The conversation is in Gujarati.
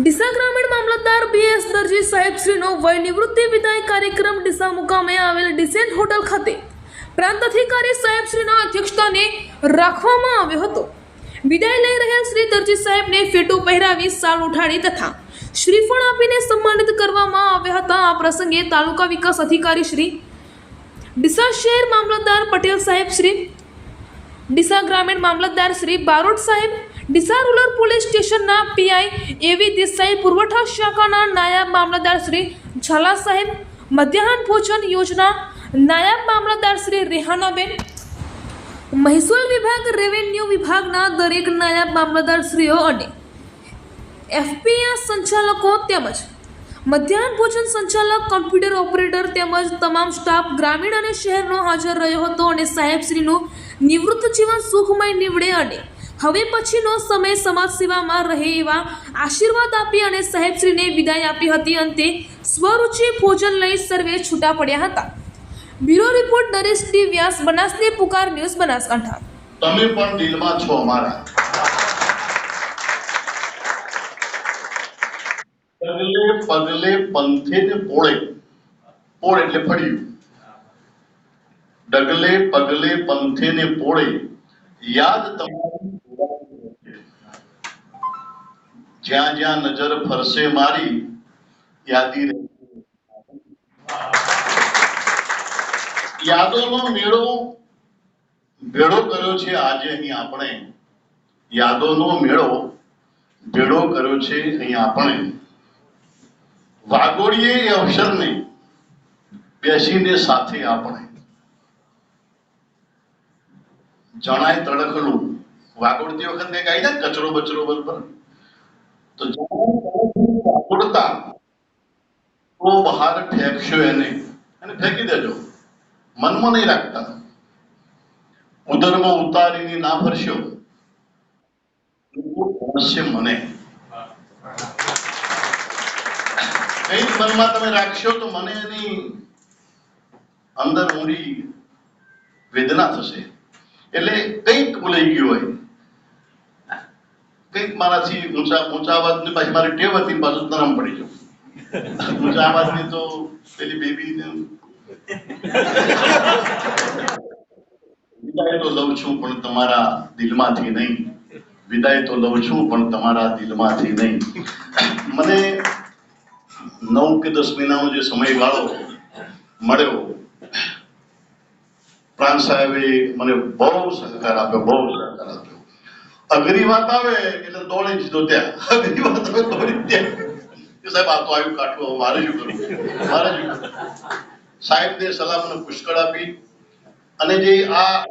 ડીસા ગ્રામીણ મામલતદાર બીએસ દરજી સાહેબશ્રીનો વય નિવૃત્તિ વિદાય કાર્યક્રમ ડીસા મુકામે આવેલ ડિસેન્ટ હોટલ ખાતે પ્રાંત અધિકારી સાહેબશ્રીના અધ્યક્ષતાને રાખવામાં આવ્યો હતો. વિદાય લઈ રહેલ શ્રી દરજી સાહેબને ફેટો પહેરાવી સાલ ઉઠાડી તથા શ્રીફળ આપીને સન્માનિત કરવામાં આવ્યા હતા. આ પ્રસંગે તાલુકા વિકાસ અધિકારી શ્રી ડીસા શહેર મામલતદાર પટેલ સાહેબ, શ્રી ડીસા ગ્રામીણ મામલતદાર શ્રી બારોટ સાહેબ ડીસા રૂરલ પોલીસ સ્ટેશનના પીઆઈ એવી દેસાઈ પુરવઠા શાખાના નાયબ મામલતદાર શ્રી ઝાલા સાહેબ મધ્યાહન ભોજન યોજના નાયબ મામલતદાર શ્રી રેહાનાબેન, મહેસૂલ વિભાગ રેવન્યુ વિભાગના દરેક નાયબ મામલતદારશ્રીઓ અને એફપીએસ સંચાલકો તેમજ મધ્યાહન ભોજન સંચાલક, કોમ્પ્યુટર ઓપરેટર તેમજ તમામ સ્ટાફ ગ્રામીણ અને શહેરનો હાજર રહ્યો હતો અને સાહેબશ્રીનું નિવૃત્ત જીવન સુખમય નીવડે અને હવે પછીનો સમય સમાજ સેવામાં રહે એવા આશીર્વાદ આપી અને સાહેબશ્રીને વિદાય આપી હતી. અંતે સ્વરૂચિ ભોજન લઈ સર્વે છૂટા પડ્યા હતા. Bureau report, Naresh D Vyas, બનાસને પુકાર ન્યૂઝ, બનાસકાંઠા. તમે પણ દિલમાં છો અમારા. પગલે પગલે પંથે ને પોળે. પોળ એટલે ફળિયું. ડગલે, પગલે પંથે ને પોળે. યાદ તમારી જ્યાં જ્યાં નજર ફરશે મારી, યાદી. યાદોનો મેળો ભેળો કર્યો છે આજે અહીં આપણે. યાદોનો મેળો ભેળો કર્યો છે અહીં આપણે. વાગોડીએ એ અવસરને બેસીને સાથે આપણે. જણાય તડકલું વાગોડતી વખતે ગાઈ ને કચરો બચરો બરોબર તો વાગોડતા તો બહાર ફેંકશો એને. અને ફેંકી દેજો. મનમાં નહીં રાખતા. ઉદરમાં ઉતારીને ના ભરશો. ભણશે મને. કઈ મનમાં તમે રાખશો તો મને એની અંદર ઊંડી વેદના થશે. એટલે કંઈક ભૂલાઈ ગયું હોય. કંઈક મારાથી ઊંચા ઊંચા અવાજની પાછી મારી ટેવ હતી, પાછું નરમ પડી ગયો. ઊંચા અવાજની તો પેલી બેબી વિદાય તો લઉં છું, પણ તમારા દિલમાંથી નહીં. વિદાય તો લઉં છું, પણ તમારા દિલમાંથી નહીં. મને નવ કે દસ મહિનાનો જે સમયગાળો મળ્યો પ્રાંત સાહેબે મને બહુ સહકાર આપ્યો, બહુ સહકાર આપ્યો. અઘરી વાત આવે એટલે દોડી જીધો ત્યાં. અઘરી વાત આવે દોડી ત્યાં. સાહેબ, આ તો આવ્યું કાઠું મારે શું કરવું? મારે શું કરવું? સાહેબને સલાહ મને પુષ્કળ આપી. અને જે આ